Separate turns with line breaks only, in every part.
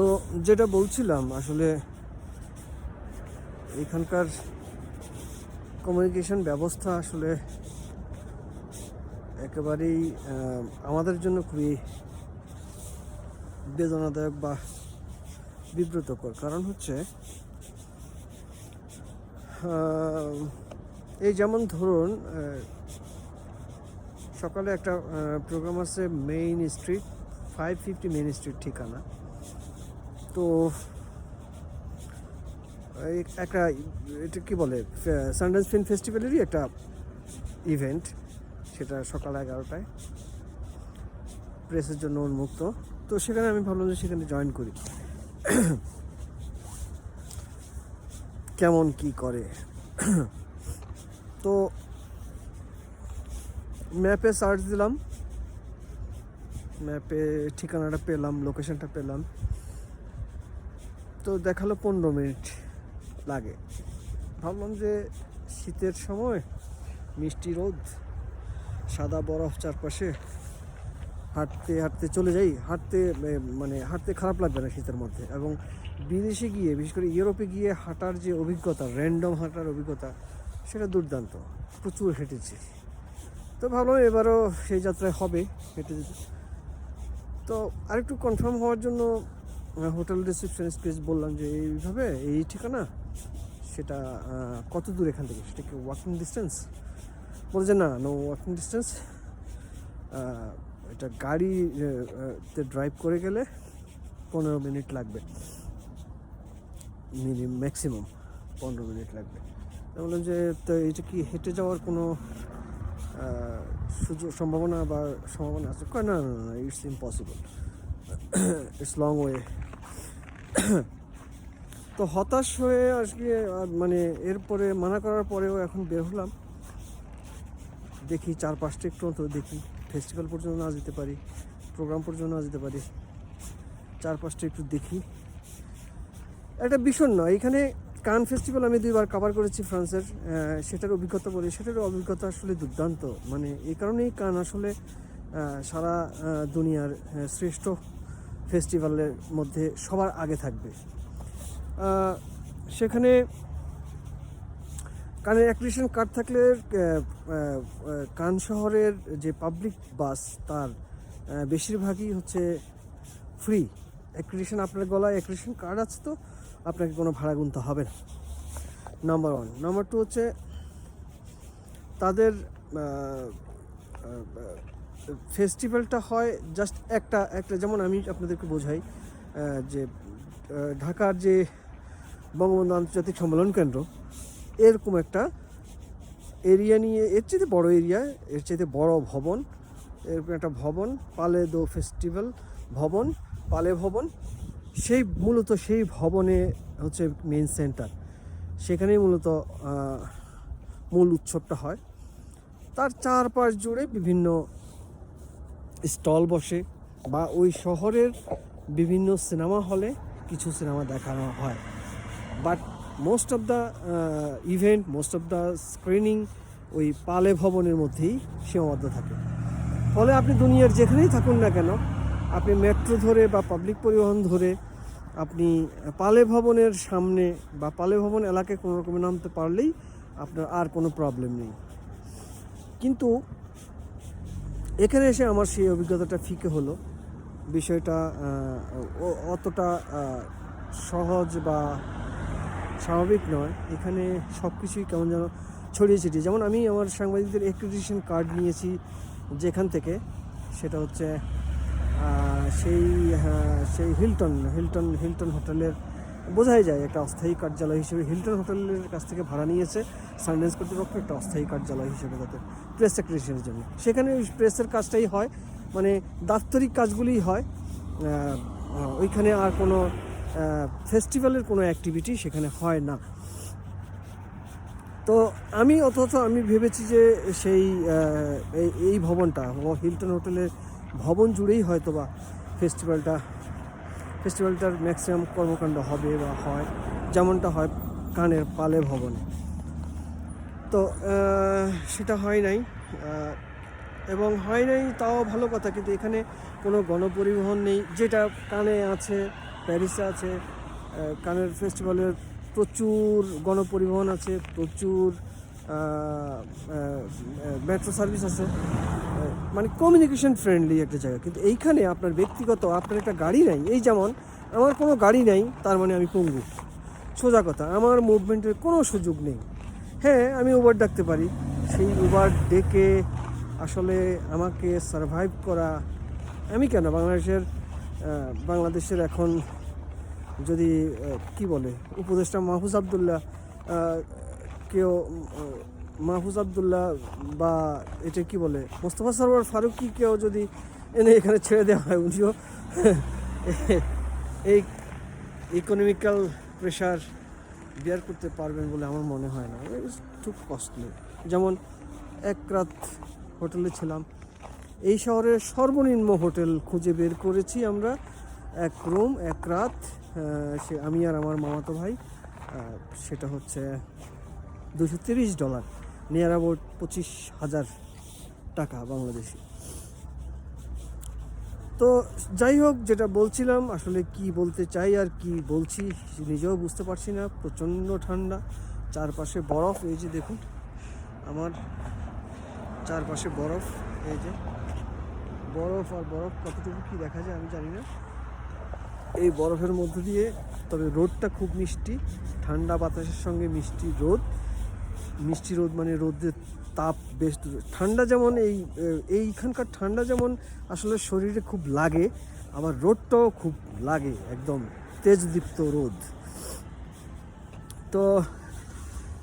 তো যেটা বলছিলাম, আসলে এখানকার কমিউনিকেশন ব্যবস্থা আসলে একেবারেই আমাদের জন্য খুবই বেদনাদায়ক বা বিব্রতকর। কারণ হচ্ছে এই যেমন ধরুন সকালে একটা প্রোগ্রাম আছে main street five fifty main street ঠিকানা। তো একটা, এটা কি বলে সানডেন্স ফিল্ম ফেস্টিভ্যালেরই একটা ইভেন্ট সেটা সকাল এগারোটায়। প্রেসের জন্য উন্মুক্ত। তো সেখানে আমি ভাবলাম যে সেখানে জয়েন করি। কেমন কি করে? তো ম্যাপে সার্চ দিলাম। ম্যাপে ঠিকানাটা পেলাম লোকেশনটা পেলাম। তো দেখাল পনেরো মিনিট লাগে। ভাবলাম যে শীতের সময় মিষ্টি রোদ, সাদা বরফ চারপাশে হাঁটতে হাঁটতে চলে যাই। হাঁটতে মানে হাঁটতে খারাপ লাগবে না শীতের মধ্যে এবং বিদেশে গিয়ে, বিশেষ করে ইউরোপে গিয়ে হাঁটার যে অভিজ্ঞতা র্যান্ডম হাঁটার অভিজ্ঞতা, সেটা দুর্দান্ত। প্রচুর হেঁটেছি। তো ভাবলাম এবারও সেই যাত্রায় হবে, হেঁটে যেতে। তো আরেকটু কনফার্ম হওয়ার জন্য হোটেল রিসেপশনিস্টকে বললাম যে এইভাবে এই ঠিকানা সেটা কত দূর এখান থেকে? সেটা কি ওয়াকিং ডিস্টেন্স বলছে না নো ওয়াকিং ডিস্টেন্স এটা গাড়ি আহ, আহ, তে ড্রাইভ করে গেলে পনেরো মিনিট লাগবে। মিনিমাম ম্যাক্সিমাম পনেরো মিনিট লাগবে। বললাম যে তো এটা কি হেঁটে যাওয়ার কোনো সুযোগ সম্ভাবনা বা সম্ভাবনা আছে? না না না it's impossible it's long way তো হতাশ হয়ে আজকে মানে এরপরে মানা করার পরেও এখন বের হলাম। দেখি চার পাঁচটা একটু অন্তত দেখি। ফেস্টিভ্যাল পর্যন্ত না যেতে পারি প্রোগ্রাম পর্যন্ত না যেতে পারি। চার পাঁচটা একটু দেখি। একটা ভীষণ নয়, এখানে কান ফেস্টিভ্যাল আমি দুইবার কভার করেছি ফ্রান্সের সেটার অভিজ্ঞতা বলি। সেটার অভিজ্ঞতা আসলে দুর্দান্ত। মানে এই কারণেই কান আসলে সারা দুনিয়ার শ্রেষ্ঠ ফেস্টিভ্যালের মধ্যে সবার আগে থাকবে। সেখানে কানের অ্যাক্রিশন কার্ড থাকলে কান শহরের যে পাবলিক বাস, তার বেশিরভাগই হচ্ছে ফ্রি। অ্যাক্রিশন আপনার গলায় অ্যাক্রিশন কার্ড আছে তো, আপনাকে কোনো ভাড়া গুনতে হবে না। নাম্বার ওয়ান নাম্বার টু হচ্ছে তাদের ফেস্টিভ্যালটা হয় জাস্ট একটা একটা যেমন আমি আপনাদেরকে বোঝাই যে ঢাকার যে বঙ্গবন্ধু আন্তর্জাতিক সম্মেলন কেন্দ্র, এরকম একটা এরিয়া নিয়ে, এর চেয়ে বড় এরিয়া এর চেয়ে বড় ভবন, এরকম একটা ভবন, পালে দো ফেস্টিভ্যাল ভবন, পালে ভবন, সেই মূলত সেই ভবনে হচ্ছে মেন সেন্টার সেখানেই মূলত মূল উৎসবটা হয়। তার চারপাশ জুড়ে বিভিন্ন স্টল বসে বা ওই শহরের বিভিন্ন সিনেমা হলে কিছু সিনেমা দেখানো হয়। But most of the event most of the screening ওই পালে ভবনের মধ্যেই সীমাবদ্ধ থাকে। ফলে আপনি দুনিয়ার যেখানেই থাকুন না কেন, আপনি মেট্রো ধরে বা পাবলিক পরিবহন ধরে আপনি পালে ভবনের সামনে বা পালে ভবন এলাকায় কোনো রকমে নামতে পারলেই আপনার আর কোনো প্রবলেম নেই। কিন্তু এখানে এসে আমার সেই অভিজ্ঞতাটা ফিকে হলো। বিষয়টা অতটা সহজ বা স্বাভাবিক নয়। এখানে সব কিছুই কেমন যেন ছড়িয়ে ছিটিয়ে। যেমন আমি আমার সাংবাদিকদের অ্যাক্রিডিটেশন কার্ড নিয়েছি যেখান থেকে সেটা হচ্ছে সেই হ্যাঁ, সেই হিলটন হিলটন হিলটন হোটেলের বোঝাই যায়, একটা অস্থায়ী কার্যালয় হিসেবে হিলটন হোটেলের কাছ থেকে ভাড়া নিয়েছে সানডেন্স কর্তৃপক্ষ একটা অস্থায়ী কার্যালয় হিসেবে তাদের প্রেস সেক্রেটারির জন্য। সেখানে ওই প্রেসের কাজটাই হয় মানে দাপ্তরিক কাজগুলিই হয়। ওইখানে আর কোনো ফেস্টিভ্যালের কোনো অ্যাক্টিভিটি সেখানে হয় না। তো আমি অথচ আমি ভেবেছি যে সেই এই- ভবনটা হিলটন হোটেলের ভবন জুড়েই হয়তো বা ফেস্টিভ্যালটা ফেস্টিভ্যালটার ম্যাক্সিমাম কর্মকাণ্ড হবে বা হয়। যেমনটা হয় কানের পালে ভবনে। তো সেটা হয় নাই। এবং হয় নাই তাও ভালো কথা, কিন্তু এখানে কোনো গণপরিবহন নেই। যেটা কানে আছে, প্যারিসে আছে কানের ফেস্টিভ্যালের প্রচুর গণপরিবহন আছে, প্রচুর মেট্রো সার্ভিস আছে। মানে কমিউনিকেশন ফ্রেন্ডলি একটা জায়গা। কিন্তু এইখানে আপনার ব্যক্তিগত, আপনার একটা গাড়ি নাই। এই যেমন, আমার কোনো গাড়ি নাই, তার মানে আমি পঙ্গু। সোজা কথা, আমার মুভমেন্টের কোনো সুযোগ নেই। হ্যাঁ আমি উবার ডাকতে পারি। সেই উবার ডেকে আসলে আমাকে সারভাইভ করা, আমি কেন? বাংলাদেশের বাংলাদেশের এখন যদি কি বলে, উপদেষ্টা মাহফুজ আবদুল্লাহ কেউ মাহফুজ আবদুল্লাহ বা এটা কি বলে, মোস্তফা সরোয়ার ফারুকি কেউ যদি এনে এখানে ছেড়ে দেওয়া হয়, উনিও এই ইকোনমিক্যাল প্রেশার বিয়ার করতে পারবেন বলে আমার মনে হয় না। খুব কস্টলি যেমন এক রাত হোটেলে ছিলাম, এই শহরের সর্বনিম্ন হোটেল খুঁজে বের করেছি আমরা। এক রুম, এক রাত সে আমি আর আমার মামাতো ভাই সেটা হচ্ছে দুশো তিরিশ ডলার। নিয়ার অ্যাবাউট পঁচিশ হাজার টাকা বাংলাদেশি। তো যাই হোক, যেটা বলছিলাম, আসলে কি বলতে চাই আর কি বলছি নিজেও বুঝতে পারছি না। প্রচণ্ড ঠান্ডা। চারপাশে বরফ, এই যে দেখুন, আমার চারপাশে বরফ, এই যে বরফ আর বরফ কতটুকু কি দেখা যায় আমি জানি না। এই বরফের মধ্য দিয়ে, তবে রোদটা খুব মিষ্টি, ঠান্ডা বাতাসের সঙ্গে মিষ্টি রোদ। মিষ্টি রোদ মানে রোদের তাপ বেশ ঠান্ডা যেমন এই এইখানকার ঠান্ডা যেমন আসলে শরীরে খুব লাগে, আবার রোদটাও খুব লাগে, একদম তেজদীপ্ত রোদ। তো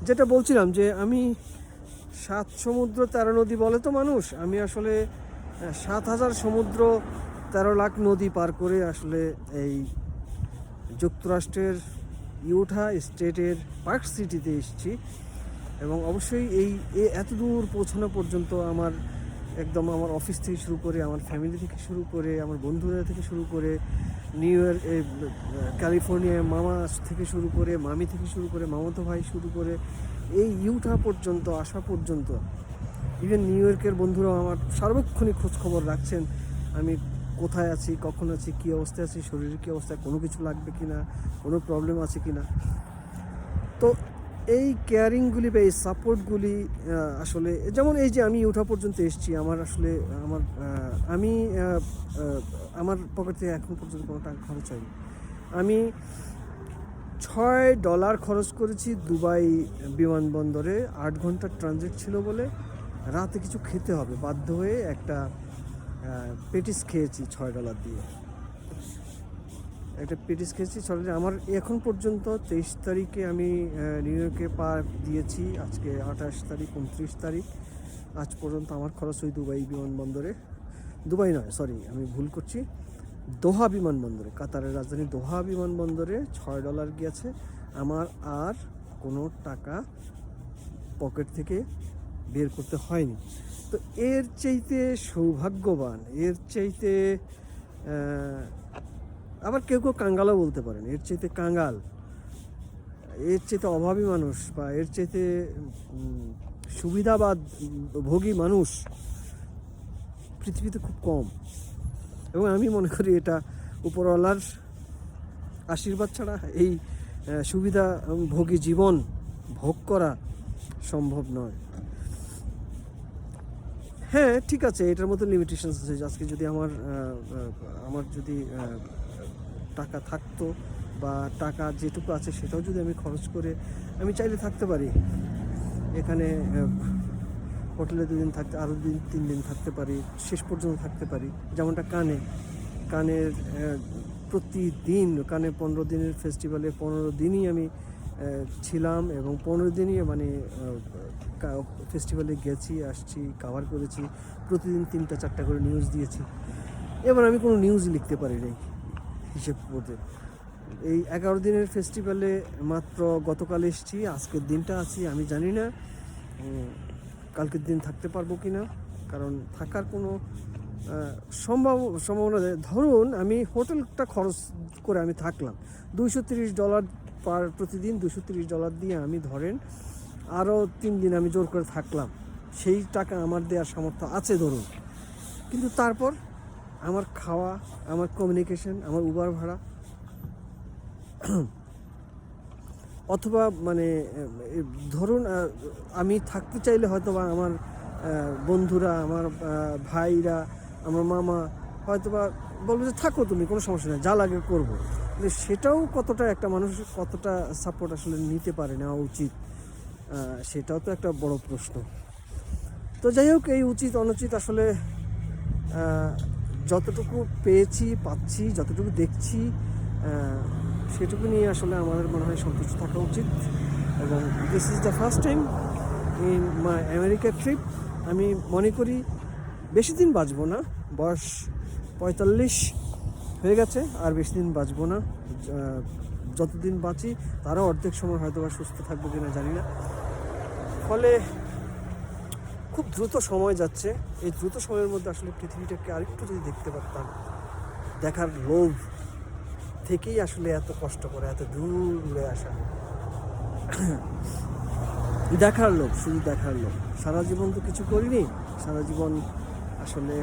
যেটা বলছিলাম যে আমি সাত সমুদ্র তেরো নদী বলে তো মানুষ, আমি আসলে সাত হাজার সমুদ্র তেরো লাখ নদী পার করে আসলে এই যুক্তরাষ্ট্রের ইউঠা স্টেটের পার্ক সিটিতে এসেছি। এবং অবশ্যই এই এত দূর পৌঁছানো পর্যন্ত আমার একদম আমার অফিস থেকে শুরু করে, আমার ফ্যামিলি থেকে শুরু করে, আমার বন্ধুরা থেকে শুরু করে নিউ ইয়র্ক ক্যালিফোর্নিয়ায় মামা থেকে শুরু করে, মামি থেকে শুরু করে, মামাতো ভাই শুরু করে, এই ইউটা পর্যন্ত আসা পর্যন্ত ইভেন নিউ ইয়র্কের বন্ধুরাও আমার সার্বক্ষণিক খোঁজ খবর রাখছেন, আমি কোথায় আছি, কখন আছি, কী অবস্থায় আছি, শরীরের কী অবস্থায় কোনো কিছু লাগবে কি না কোনো প্রবলেম আছে কি না তো এই কেয়ারিংগুলি বা এই সাপোর্টগুলি আসলে যেমন এই যে আমি ওঠা পর্যন্ত এসেছি, আমার আসলে, আমার আমি আমার পকেট থেকে এখন পর্যন্ত কোনো টাকা খরচ হয়নি। আমি ছয় ডলার খরচ করেছি দুবাই বিমানবন্দরে, আট ঘণ্টার ট্রানজিট ছিল বলে রাতে কিছু খেতে হবে। বাধ্য হয়ে একটা পেটিস খেয়েছি ছয় ডলার দিয়ে। একটা পেটিস খেয়েছি, চলে আমার এখন পর্যন্ত তেইশ তারিখে আমি নিউ ইয়র্কে পা দিয়েছি, আজকে আঠাশ তারিখ, উনত্রিশ তারিখ। আজ পর্যন্ত আমার খরচ ওই দুবাই বিমানবন্দরে, দুবাই নয় সরি আমি ভুল করছি। দোহা বিমানবন্দরে, কাতারের রাজধানী দোহা বিমানবন্দরে ছয় ডলার গিয়েছে। আমার আর কোনো টাকা পকেট থেকে বের করতে হয়নি। তো এর চাইতে সৌভাগ্যবান, এর চাইতে আবার কেউ কেউ কাঙ্গালও বলতে পারেন। এর চাইতে কাঙ্গাল, এর চাইতে অভাবী মানুষ বা এর চাইতে সুবিধাবাদ ভোগী মানুষ পৃথিবীতে খুব কম। এবং আমি মনে করি এটা উপরওয়ালার আশীর্বাদ ছাড়া এই সুবিধা ভোগী জীবন ভোগ করা সম্ভব নয়। হ্যাঁ ঠিক আছে, এটার মতো লিমিটেশনস আছে। আজকে যদি আমার আমার যদি টাকা থাকতো বা টাকা যেটুকু আছে সেটাও যদি আমি খরচ করে আমি চাইলে থাকতে পারি। এখানে হোটেলে দুদিন থাকতে আরও দিন তিন দিন থাকতে পারি, শেষ পর্যন্ত থাকতে পারি। যেমনটা কানে। কানের প্রতিদিন, কানে পনেরো দিনের ফেস্টিভ্যালে পনেরো দিনই আমি ছিলাম এবং পনেরো দিনই মানে ফেস্টিভ্যালে গেছি, আসছি কাভার করেছি। প্রতিদিন তিনটা, চারটা করে নিউজ দিয়েছি। এবার আমি কোনো নিউজ লিখতে পারি নাই। হিসেব করতে এই এগারো দিনের ফেস্টিভ্যালে মাত্র গতকাল এসেছি, আজকের দিনটা আছি, আমি জানি না কালকের দিন থাকতে পারব কি না কারণ থাকার কোনো সম্ভব, সম্ভাবনা। ধরুন, আমি হোটেলটা খরচ করে আমি থাকলাম, দুইশো তিরিশ ডলার পার প্রতিদিন দুশো তিরিশ ডলার দিয়ে আমি ধরেন আরও তিন দিন আমি জোর করে থাকলাম, সেই টাকা আমার দেওয়ার সামর্থ্য আছে ধরুন কিন্তু তারপর আমার খাওয়া, আমার কমিউনিকেশন আমার উবার ভাড়া। অথবা মানে ধরুন আমি থাকতে চাইলে হয়তো বা আমার বন্ধুরা, আমার ভাইরা, আমার মামা হয়তো বা বলব যে, থাকো তুমি, কোনো সমস্যা নেই, যা লাগে করব। কিন্তু সেটাও কতটা একটা মানুষ কতটা সাপোর্ট আসলে নিতে পারে, নেওয়া উচিত সেটাও তো একটা বড় প্রশ্ন। তো যাই হোক, এই উচিত, অনুচিত আসলে যতটুকু পেয়েছি, পাচ্ছি, যতটুকু দেখছি সেটুকু নিয়ে আসলে আমাদের মনে হয় সন্তুষ্ট থাকা উচিত। এবং this is the first time in my America trip আমি মনে করি বেশি দিন বাঁচবো না, বয়স পঁয়তাল্লিশ হয়ে গেছে, আর বেশি দিন বাঁচবো না। যতদিন বাঁচি, তারও অর্ধেক সময় হয়তো বা সুস্থ থাকব কিনা জানি না। ফলে খুব দ্রুত সময় যাচ্ছে। এই দ্রুত সময়ের মধ্যে আসলে পৃথিবীটাকে আরেকটু যদি দেখতে পারতাম, দেখার লোভ থেকেই আসলে এত কষ্ট করে, এত দূর উড়ে আসা দেখার লোভ, শুধু দেখার লোভ। সারা জীবন তো কিছু করিনি। সারা জীবন আসলে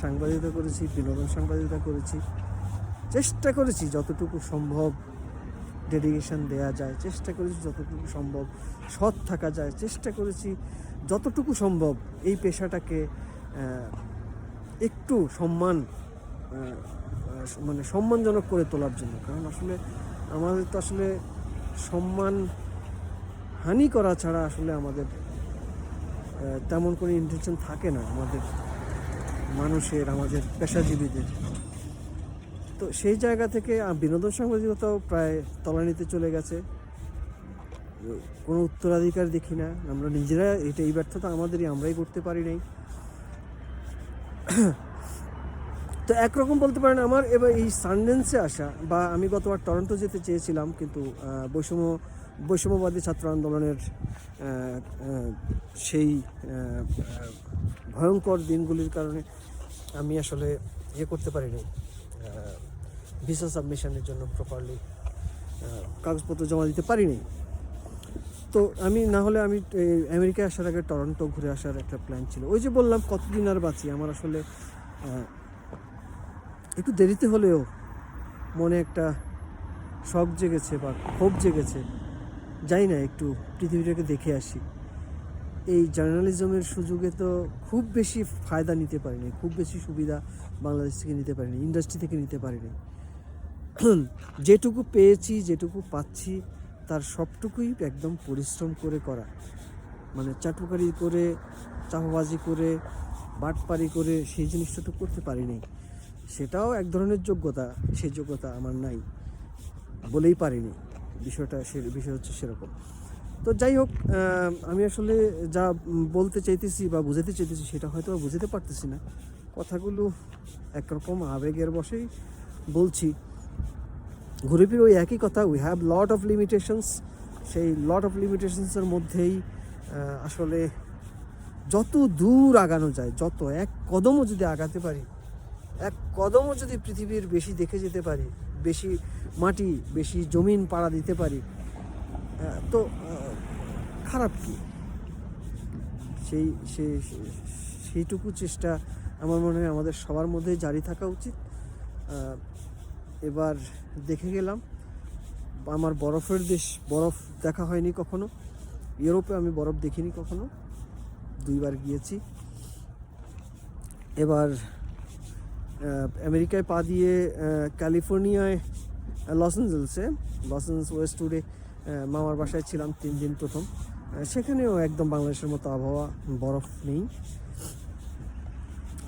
সাংবাদিকতা করেছি, বিনোদন সাংবাদিকতা করেছি। চেষ্টা করেছি যতটুকু সম্ভব ডেডিকেশন দেয়া যায়, চেষ্টা করেছি যতটুকু সম্ভব সৎ থাকা যায়। চেষ্টা করেছি যতটুকু সম্ভব এই পেশাটাকে একটু সম্মান মানে সম্মানজনক করে তোলার জন্য। কারণ আসলে আমাদের তো আসলে সম্মান হানি করা ছাড়া আসলে আমাদের তেমন কোনো ইন্টেনশন থাকে না আমাদের মানুষের, আমাদের পেশাজীবীদের। তো সেই জায়গা থেকে বিনোদন সাংবাদিকতাও প্রায় তলানিতে চলে গেছে। কোনো উত্তরাধিকার দেখি না। আমরা নিজেরা এটা এই ব্যর্থতা আমাদেরই, আমরাই করতে পারি নাই। তো একরকম বলতে পারেন, আমার এবার এই সানডেন্সে আসা বা আমি গতবার টরন্টো যেতে চেয়েছিলাম, কিন্তু বৈষম্য, বৈষম্যবাদী ছাত্র আন্দোলনের সেই ভয়ঙ্কর দিনগুলির কারণে আমি আসলে ইয়ে করতে পারিনি ভিসা সাবমিশনের জন্য প্রপারলি কাগজপত্র জমা দিতে পারিনি তো আমি, না হলে আমি আমেরিকায় আসার আগে টরন্টো ঘুরে আসার একটা প্ল্যান ছিল। ওই যে বললাম, কতদিন আর বাঁচি? আমার আসলে একটু দেরিতে হলেও মনে একটা শখ জেগেছে বা ক্ষোভ জেগেছে। যাই না, একটু পৃথিবীটাকে দেখে আসি। এই জার্নালিজমের সুযোগে তো খুব বেশি ফায়দা নিতে পারিনি, খুব বেশি সুবিধা বাংলাদেশ থেকে নিতে পারিনি ইন্ডাস্ট্রি থেকে নিতে পারিনি। যেটুকু পেয়েছি, যেটুকু পাচ্ছি তার সবটুকুই একদম পরিশ্রম করে করা। মানে চাটুকারি করে চাপাবাজি করে, বাটপারি করে সেই জিনিসটা তো করতে পারিনি। সেটাও এক ধরনের যোগ্যতা, সেই যোগ্যতা আমার নাই বলেই পারিনি। বিষয়টা সে, বিষয় হচ্ছে সেরকম। তো যাই হোক আমি আসলে যা বলতে চাইতেছি বা বুঝাতে চাইতেছি সেটা হয়তো বুঝাতে পারতেছি না। কথাগুলো একরকম আবেগের বসেই বলছি। ঘুরে ফিরে ওই একই কথা we have lot of limitations সেই লট অফ লিমিটেশনসের মধ্যেই আসলে যত দূর আগানো যায়, যত এক কদমও যদি আগাতে পারি, এক কদমও যদি পৃথিবীর বেশি দেখে যেতে পারি, বেশি মাটি, বেশি জমিন পাড়া দিতে পারি তো খারাপ কি? সেই সেই সেই- সেইটুকু চেষ্টা আমার মনে হয় আমাদের সবার মধ্যে জারি থাকা উচিত। এবার দেখে গেলাম, আমার বরফের দেশ, বরফ দেখা হয়নি কখনো। ইউরোপে আমি বরফ দেখিনি কখনো। দুইবার গিয়েছি। এবার আমেরিকায় পা দিয়ে ক্যালিফোর্নিয়ায় লস অ্যাঞ্জেলসে লস অ্যাঞ্জেলস ওয়েস্ট টুডে মামার বাসায় ছিলাম তিন দিন প্রথম। সেখানেও একদম বাংলাদেশের মতো আবহাওয়া, বরফ নেই।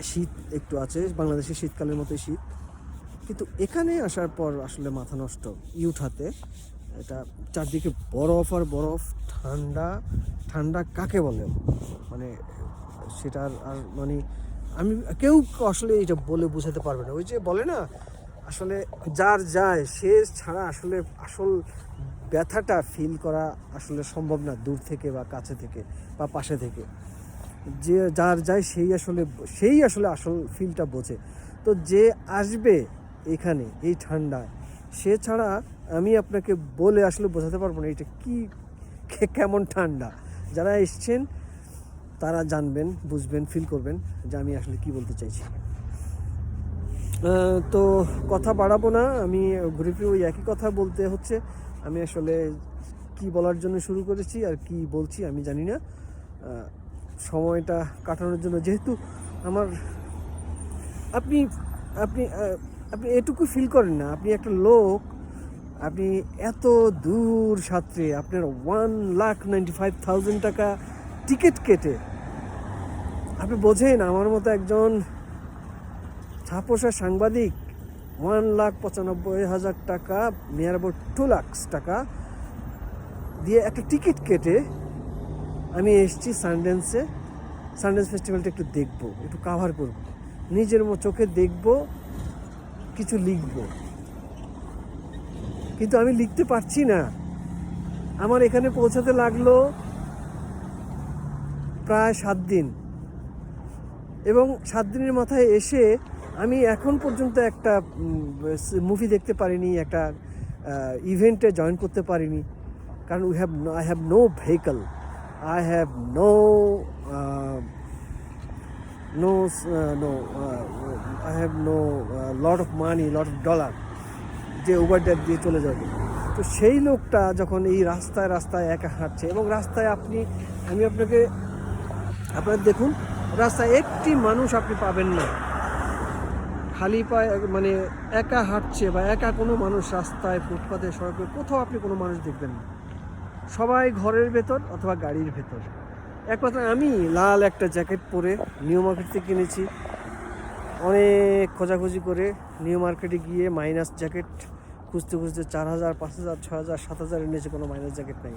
শীত একটু আছে বাংলাদেশের শীতকালের মতোই শীত। কিন্তু এখানে আসার পর আসলে মাথা নষ্ট ইউঠাতে এটা চারদিকে বরফ আর বরফ, ঠান্ডা ঠান্ডা কাকে বলে? মানে সেটার আর মানে আমি, কেউ আসলে এটা বলে বোঝাতে পারবে না। ওই যে বলে না, আসলে যার যায়, সে ছাড়া আসলে আসল ব্যথাটা ফিল করা আসলে সম্ভব না দূর থেকে বা কাছে থেকে বা পাশে থেকে। যে যার যায়, সেই আসলে সেই আসলে আসল ফিলটা বোঝে। তো যে আসবে এখানে, এই ঠান্ডায়। সে ছাড়া আমি আপনাকে বলে আসলে বোঝাতে পারব না, এটা কি কেমন ঠান্ডা। যারা এসছেন, তারা জানবেন, বুঝবেন ফিল করবেন যে আমি আসলে কি বলতে চাইছি। তো কথা বাড়াবো না, আমি ঘুরে ফিরে ওই একই কথা বলতে হচ্ছে। আমি আসলে কি বলার জন্য শুরু করেছি আর কি বলছি আমি জানি না। সময়টা কাটানোর জন্য যেহেতু আমার, আপনি আপনি আপনি এটুকু ফিল করেন না, আপনি একটা লোক, আপনি এত দূর সাঁতরে আপনার one lakh ninety five thousand টাকা টিকিট কেটে, আপনি বোঝেন আমার মতো একজন ছাপোষা সাংবাদিক ওয়ান লাখ পঁচানব্বই হাজার টাকা নিয়ার অ্যাবাউট টু লাখস টাকা দিয়ে একটা টিকিট কেটে আমি এসেছি সানডেন্সে সানডেন্স ফেস্টিভ্যালটা একটু দেখব, একটু কাভার করব, নিজের চোখে দেখব কিছু লিখব। কিন্তু আমি লিখতে পারছি না। আমার এখানে পৌঁছাতে লাগল প্রায় সাত দিন। এবং সাত দিনের মাথায় এসে আমি এখন পর্যন্ত একটা মুভি দেখতে পারিনি, একটা ইভেন্টে জয়েন করতে পারিনি। কারণ we have I have no vehicle I have no no no I have no lot of money lot of dollar যে উবার ড্যাব দিয়ে চলে যাবে। তো সেই লোকটা যখন এই রাস্তায় রাস্তায় একা হাঁটছে এবং রাস্তায় আপনি, আমি আপনাকে, আপনার দেখুন, রাস্তায় একটি মানুষ আপনি পাবেন না। খালি পায়ে মানে একা হাঁটছে বা একা কোনো মানুষ রাস্তায়, ফুটপাতে, সড়কে কোথাও আপনি কোনো মানুষ দেখবেন না। সবাই ঘরের ভেতর অথবা গাড়ির ভেতর। একমাত্র আমি লাল একটা জ্যাকেট পরে নিউ মার্কেট থেকে কিনেছি। অনেক খোঁজাখুঁজি করে নিউ মার্কেটে গিয়ে মাইনাস জ্যাকেট খুঁজতে খুঁজতে চার হাজার, পাঁচ হাজার ছ হাজার, সাত হাজার এনেছে কোনো মাইনাস জ্যাকেট নাই।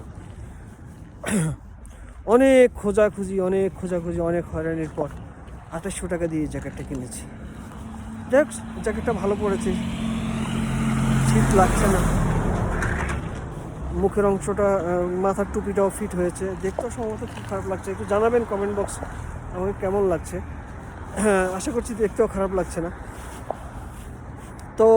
অনেক খোঁজাখুঁজি অনেক খোঁজাখুঁজি, অনেক হয়রানির পর আঠাশশো টাকা দিয়ে জ্যাকেটটা কিনেছি। দেখ, জ্যাকেটটা ভালো পড়েছে শীত লাগছে না। মুখের অংশটা মাথার টুপিটাও ফিট হয়েছে। দেখতেও সম্ভবত খুব খারাপ লাগছে। একটু জানাবেন কমেন্ট বক্স আমাকে কেমন লাগছে। হ্যাঁ আশা করছি দেখতেও খারাপ লাগছে না। তো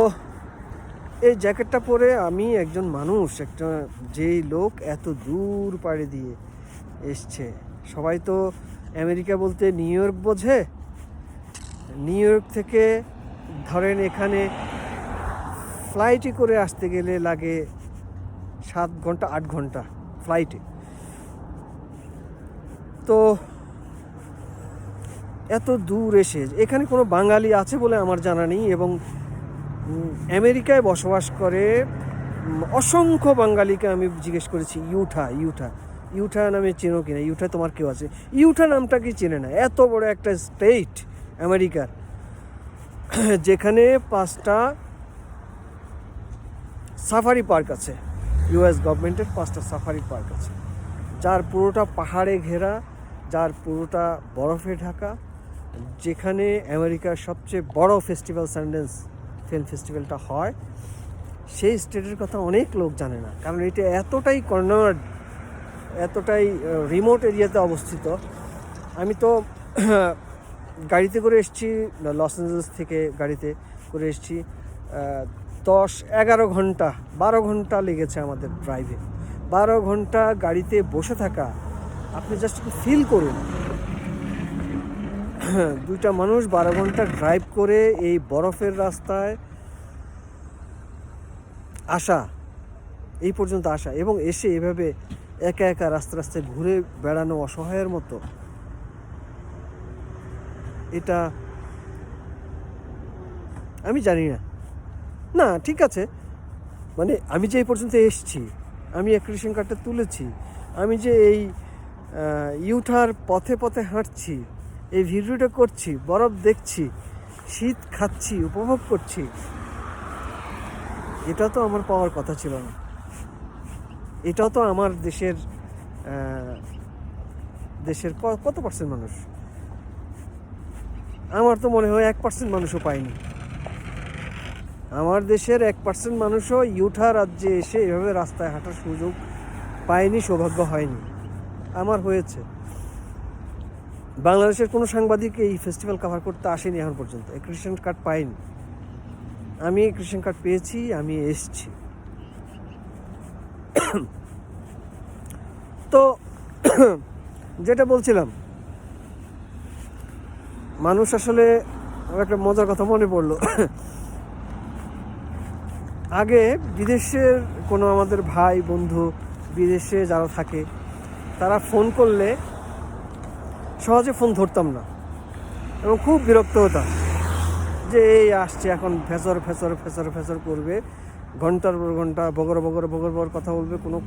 এই জ্যাকেটটা পরে আমি একজন মানুষ, একটা যেই লোক এত দূর পাড়ে দিয়ে এসছে। সবাই তো আমেরিকা বলতে নিউ ইয়র্ক বোঝে। নিউ ইয়র্ক থেকে ধরেন এখানে ফ্লাইটে করে আসতে গেলে লাগে সাত ঘণ্টা, আট ঘণ্টা ফ্লাইটে তো এত দূর এসে, এখানে কোনো বাঙালি আছে বলে আমার জানা নেই এবং আমেরিকায় বসবাস করে অসংখ্য বাঙালিকে আমি জিজ্ঞেস করেছি, ইউঠা ইউঠা ইউঠা নামে চেনো কিনা? ইউঠা তোমার কেউ আছে? ইউঠা নামটা কি চেনে না? এত বড় একটা স্টেট আমেরিকার, যেখানে পাঁচটা সাফারি পার্ক আছে। ইউএস গভর্নমেন্টের পাঁচটা সাফারি পার্ক আছে। যার পুরোটা পাহাড়ে ঘেরা, যার পুরোটা বরফে ঢাকা, যেখানে আমেরিকার সবচেয়ে বড় ফেস্টিভ্যাল সানডেন্স ফিল্ম ফেস্টিভ্যালটা হয়। সেই স্টেটের কথা অনেক লোক জানে না, কারণ এটা এতটাই কর্নার এতটাই রিমোট এরিয়াতে অবস্থিত। আমি তো গাড়িতে করে এসেছি লস অ্যাঞ্জেলস থেকে গাড়িতে করে এসেছি দশ, এগারো ঘণ্টা, বারো ঘণ্টা লেগেছে আমাদের ড্রাইভে বারো ঘণ্টা গাড়িতে বসে থাকা, আপনি জাস্ট একটু ফিল করুন। দুইটা মানুষ বারো ঘণ্টা ড্রাইভ করে এই বরফের রাস্তায় আসা, এই পর্যন্ত আসা এবং এসে এভাবে একা একা রাস্তা রাস্তায় ঘুরে বেড়ানো অসহায়ের মতো। এটা আমি জানি না। না, ঠিক আছে। মানে আমি যে এই পর্যন্ত এসছি, আমি অ্যাক্রিশন কার্ডটা তুলেছি, আমি যে এই ইউঠার পথে পথে হাঁটছি, এই ভিডিওটা করছি, বরফ দেখছি, শীত খাচ্ছি, উপভোগ করছি, এটা তো আমার পাওয়ার কথা ছিল না। এটা তো আমার দেশের দেশের কত পার্সেন্ট মানুষ? আমার তো মনে হয় এক পার্সেন্ট মানুষও পায়নি। আমার দেশের এক পার্সেন্ট মানুষও ইউঠা রাজ্যে এসে এভাবে রাস্তায় হাঁটার সুযোগ পায়নি, সৌভাগ্য হয়নি। আমার হয়েছে। বাংলাদেশের কোনো সাংবাদিক এই ফেস্টিভ্যাল কভার করতে আসেনি এখন পর্যন্ত। ক্রিশ্চান কার্ড পাইনি আমি ক্রিশ্চান কার্ড পেয়েছি, আমি এসছি। তো যেটা বলছিলাম, মানুষ আসলে একটা মজার কথা মনে পড়ল। আগে বিদেশের কোনো আমাদের ভাই, বন্ধু বিদেশে যারা থাকে, তারা ফোন করলে সহজে ফোন ধরতাম না এবং খুব বিরক্ত হতাম যে, এই আসছে এখন ফেসর ফেসর ফেসর ফেসর করবে, ঘণ্টার পর ঘণ্টা বগর বগর বগর বগর কথা বলবে, কোনো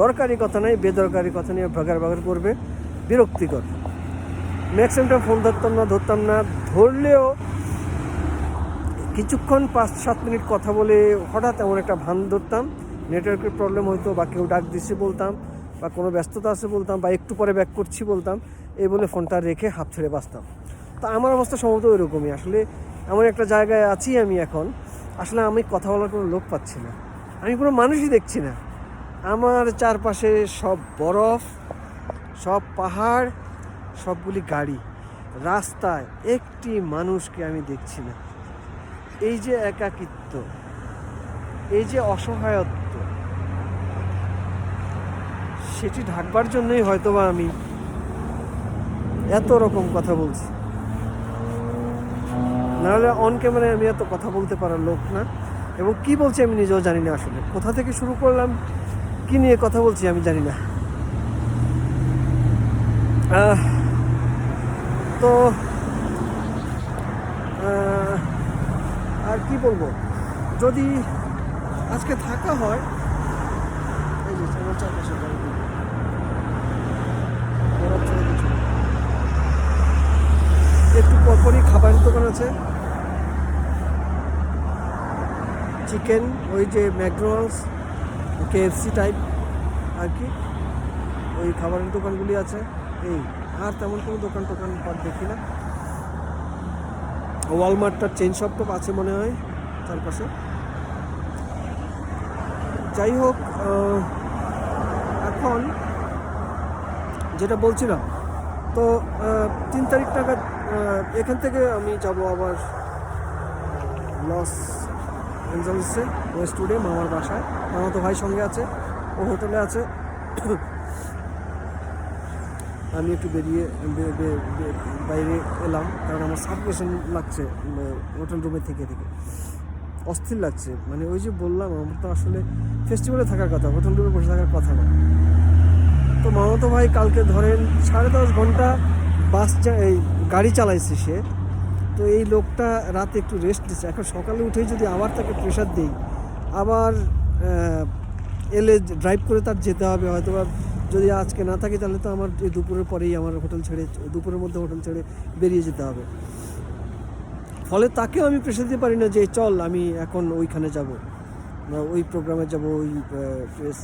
দরকারি কথা নেই, বেদরকারি কথা নিয়ে ভাগার ভাগার করবে, বিরক্তিকর। ম্যাক্সিমামটা ফোন ধরতাম না ধরতাম না, ধরলেও কিছুক্ষণ পাঁচ, সাত মিনিট কথা বলে হঠাৎ এমন একটা ভান ধরতাম। নেটওয়ার্কের প্রবলেম হয়তো বা কেউ ডাক দিছে বলতাম বা কোনো ব্যস্ততা আছে বলতাম বা একটু পরে ব্যাক করছি বলতাম, এই বলে ফোনটা রেখে হাত ছেড়ে বাঁচতাম। তা আমার অবস্থা সম্ভবত ওইরকমই। আসলে এমন একটা জায়গায় আছি আমি এখন। আসলে আমি কথা বলার কোনো লোক পাচ্ছি না। আমি কোনো মানুষই দেখছি না। আমার চারপাশে সব বরফ, সব পাহাড়, সবগুলি গাড়ি। রাস্তায় একটি মানুষকে আমি দেখছি না। এই যে একাকিত্ব, এই যে অসহায়ত্ব, সেটি ঢাকবার জন্যই হয়তোবা আমি এত রকম কথা বলছি। নাহলে অন ক্যামেরায় আমি এত কথা বলতে পারার লোক না। এবং কি বলছি আমি নিজেও জানি না আসলে। কোথা থেকে শুরু করলাম, কি নিয়ে কথা বলছি আমি জানি না। তো আহ, আর কি বলব যদি আজকে থাকা হয়, এই যে আমার চারপাশে। একটু পরপরই খাবারের দোকান আছে। চিকেন, ওই যে ম্যাকডোনাল্ডস, কেএফসি টাইপ আর কি। ওই খাবারের দোকানগুলি আছে। এই, আর তেমন কোনো দোকান টোকান দেখি না। ওয়ালমার্টটার চেন শপ টপ আছে মনে হয়। চারপাশে যাই হোক এখন যেটা বলছিলাম, তো তিন তারিখ নাগাদ এখান থেকে আমি যাব আবার লস অ্যাঞ্জেলসে ওয়েস্টউডে মামার বাসায়। মামা তো ভাই সঙ্গে আছে, ও হোটেলে আছে। আমি একটু বেরিয়ে বাইরে এলাম, কারণ আমার সাবকেশন লাগছে হোটেল রুমে থেকে থেকে অস্থির লাগছে। মানে ওই যে বললাম, আমার তো আসলে ফেস্টিভ্যালে থাকার কথা হোটেল রুমে বসে থাকার কথা না। তো মামাতো ভাই কালকে ধরেন সাড়ে দশ ঘণ্টা বাস এই গাড়ি চালাইছে সে। তো এই লোকটা রাতে একটু রেস্ট দিচ্ছে এখন সকালে উঠেই যদি আবার তাকে প্রেশার দিই, আবার এলে ড্রাইভ করে তার যেতে হবে হয়তো বা যদি আজকে না থাকি, তাহলে তো আমার দুপুরের পরেই আমার হোটেল ছেড়ে দুপুরের মধ্যে হোটেল ছেড়ে বেরিয়ে যেতে হবে। ফলে তাকেও আমি প্রেশার দিতে পারি না যে, চল, আমি এখন ওইখানে যাব। বা ওই প্রোগ্রামে যাব, ওই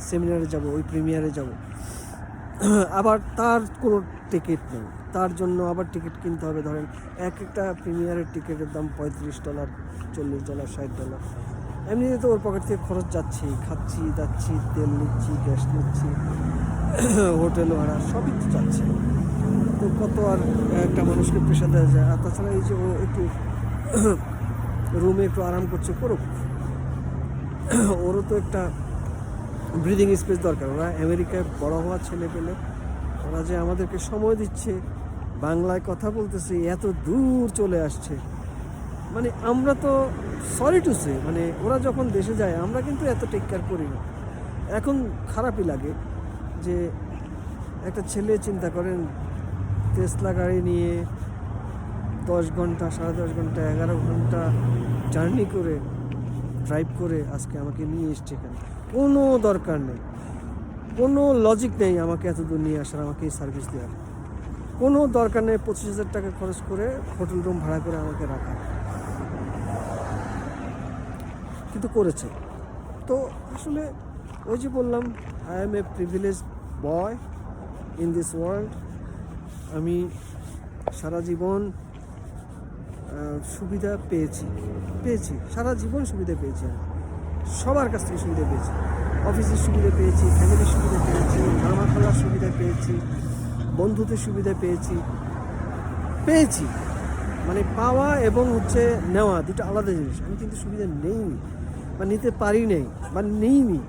সেমিনারে যাব, ওই প্রিমিয়ারে যাব। আবার তার কোনো টিকিট নেই। তার জন্য আবার টিকিট কিনতে হবে। ধরেন, এক একটা প্রিমিয়ারের টিকিটের দাম পঁয়ত্রিশ ডলার চল্লিশ ডলার ষাট ডলার এমনিতে তো ওর পকেট থেকে খরচ যাচ্ছে খাচ্ছি যাচ্ছি তেল নিচ্ছি গ্যাস নিচ্ছি হোটেল ভাড়া, সবই তো যাচ্ছে। তো কত আর একটা মানুষকে প্রেশার দেওয়া যায়। আর তাছাড়া এই যে ও একটু রুমে একটু আরাম করছে, করুক। ওরও তো একটা ব্রিদিং স্পেস দরকার। ওরা আমেরিকায় বড় হওয়া ছেলে পেলে, ওরা যে আমাদেরকে সময় দিচ্ছে, বাংলায় কথা বলতেছে, এত দূর চলে আসছে। মানে আমরা তো সরি টু সে মানে ওরা যখন দেশে যায়, আমরা কিন্তু এত টেক কেয়ার করি না। এখন খারাপই লাগে যে একটা ছেলে চিন্তা করেন টেসলা গাড়ি নিয়ে দশ ঘণ্টা, সাড়ে দশ ঘণ্টা, এগারো ঘণ্টা জার্নি করে ড্রাইভ করে আজকে আমাকে নিয়ে এসছে এখানে। কোনো দরকার নেই। কোনো লজিক নেই আমাকে এত দূর নিয়ে আসার, আমাকে এই সার্ভিস দেওয়ার। কোনো দরকার নেই পঁচিশ হাজার টাকা খরচ করে হোটেল রুম ভাড়া করে আমাকে রাখা। কিন্তু করেছে। তো আসলে ওই যে বললাম I am a privilege boy in this world আমি সারা জীবন সুবিধা পেয়েছি পেয়েছি। সারা জীবন সুবিধা পেয়েছি আমি। সবার কাছ থেকে সুবিধা পেয়েছি। অফিসের সুবিধা পেয়েছি ফ্যামিলির সুবিধা পেয়েছি মামা খালার সুবিধা পেয়েছি, বন্ধুদের সুবিধা পেয়েছি। পেয়েছি। মানে পাওয়া এবং হচ্ছে নেওয়া দুটো আলাদা জিনিস। আমি কিন্তু সুবিধা নেইনি, বা নিতে পারি নাই, বা নেইনি,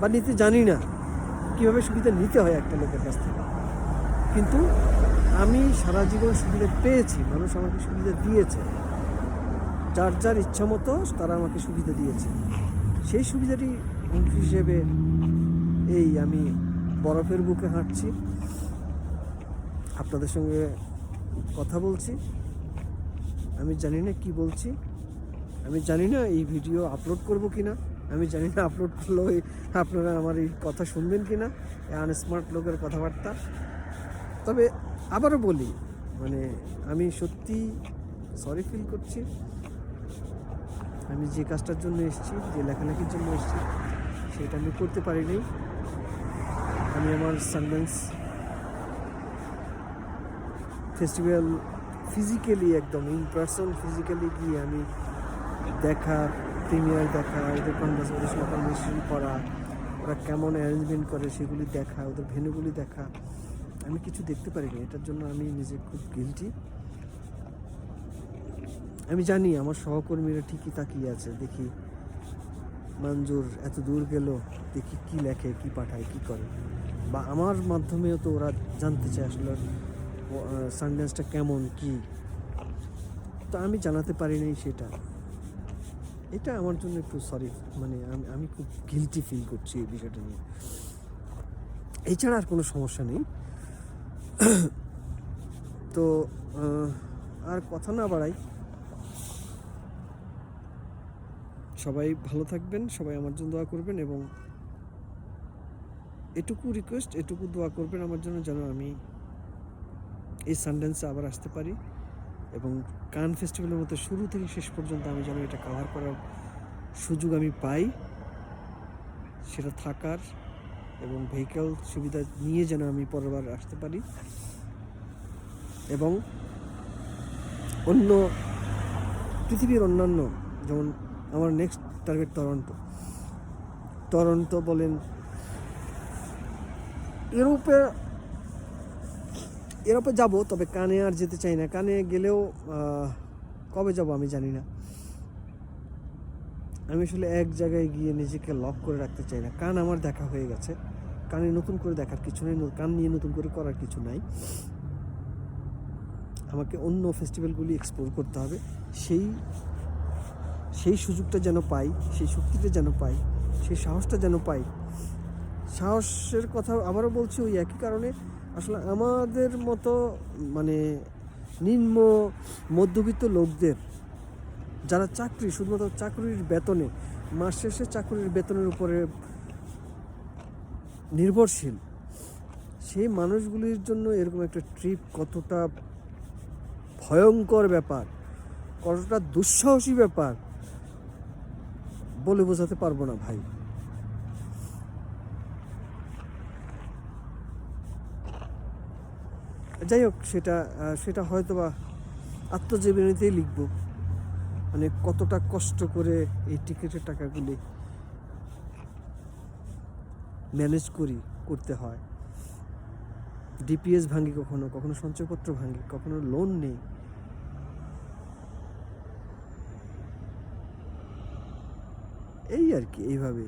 বা নিতে জানি না কীভাবে সুবিধা নিতে হয় একটা লোকের কাছ থেকে। কিন্তু আমি সারা জীবন সুবিধা পেয়েছি, মানুষ আমাকে সুবিধা দিয়েছে। যার যার ইচ্ছা মতো তারা আমাকে সুবিধা দিয়েছে। সেই সুবিধাটি অংশ হিসেবে এই আমি বরফের বুকে হাঁটছি। আপনাদের সঙ্গে কথা বলছি। আমি জানি না কি বলছি। আমি জানি না এই ভিডিও আপলোড করব কি না আমি জানি না আপলোড করলেও আপনারা আমার এই কথা শুনবেন কি না আনস্মার্ট লোকের কথাবার্তা। তবে আবারও বলি মানে আমি সত্যি সরি ফিল করছি। আমি যে কাজটার জন্য এসেছি, যে লেখালেখির জন্য এসেছি, সেটা আমি করতে পারিনি। আমি আমার সানডেন্স ফেস্টিভ্যাল ফিজিক্যালি একদম ইন পার্সন ফিজিক্যালি গিয়ে আমি দেখা প্রিমিয়ার দেখা, ওদের কনভার্সেশন কনভার্সেশন করা, ওরা কেমন অ্যারেঞ্জমেন্ট করে সেগুলি দেখা, ওদের ভেনুগুলি দেখা। আমি কিছু দেখতে পারিনি, এটার জন্য আমি নিজে খুব গিলটি আমি জানি আমার সহকর্মীরা ঠিকই তাকিয়ে আছে, দেখি মঞ্জুর এত দূর গেল, দেখি কি লেখে, কি পাঠায়, কি করে। বা আমার মাধ্যমেও তো ওরা জানতে চায় আসলে সানডেন্সটা কেমন, কি? তো আমি জানাতে পারিনি সেটা। এটা আমার জন্য একটু সরি মানে আমি আমি খুব গিলটি ফিল করছি এই বিষয়টা নিয়ে। এছাড়া আর কোনো সমস্যা নেই। তো আর কথা না বাড়াই। সবাই ভালো থাকবেন, সবাই আমার জন্য দোয়া করবেন এবং এটুকু রিকোয়েস্ট এটুকু দোয়া করবেন আমার জন্য যেন আমি এই সানডেন্সে আবার আসতে পারি এবং কান ফেস্টিভ্যালের মতো শুরু থেকে শেষ পর্যন্ত আমি যেন এটা কভার করার সুযোগ আমি পাই। সেটা থাকার এবং ভেহিক্যাল সুবিধা নিয়ে যেন আমি পরেরবার আসতে পারি। এবং অন্য পৃথিবীর অন্যান্য, যেমন আমার নেক্সট টার্গেট টরন্টো টরন্টো বলেন, ইউরোপে ইউরোপে যাব, তবে কানে আর যেতে চাই না। কানে গেলেও কবে যাব আমি জানি না। আমি আসলে এক জায়গায় গিয়ে নিজেকে লক করে রাখতে চাই না। কান আমার দেখা হয়ে গেছে। কানে নতুন করে দেখার কিছু নেই কান নিয়ে নতুন করে করার কিছু নাই। আমাকে অন্য ফেস্টিভ্যালগুলি এক্সপ্লোর করতে হবে। সেই সেই সুযোগটা যেন পাই, সেই শক্তিটা যেন পাই, সেই সাহসটা যেন পাই। সাহসের কথা আবারও বলছি, ওই একই কারণে আসলে আমাদের মতো মানে নিম্ন, মধ্যবিত্ত লোকদের যারা চাকরি, শুধুমাত্র চাকরির বেতনে, মাস শেষে চাকরির বেতনের উপরে নির্ভরশীল, সেই মানুষগুলির জন্য এরকম একটা ট্রিপ কতটা ভয়ঙ্কর ব্যাপার, কতটা দুঃসাহসী ব্যাপার বলে বোঝাতে পারব না ভাই। যাই হোক, সেটা সেটা হয়তো বা আত্মজীবনীতেই লিখব। মানে কতটা কষ্ট করে এই টিকিটের টাকাগুলি ম্যানেজ করি, করতে হয়। ডিপিএস ভাঙি কখনো কখনো সঞ্চয়পত্র ভাঙি কখনো লোন নেই। এই আর কি, এইভাবে।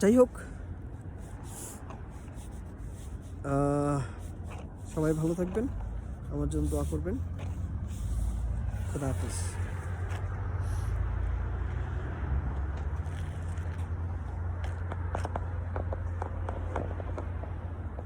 যাই হোক সবাই ভালো থাকবেন, আমার জন্য দোয়া করবেন। Kenapa?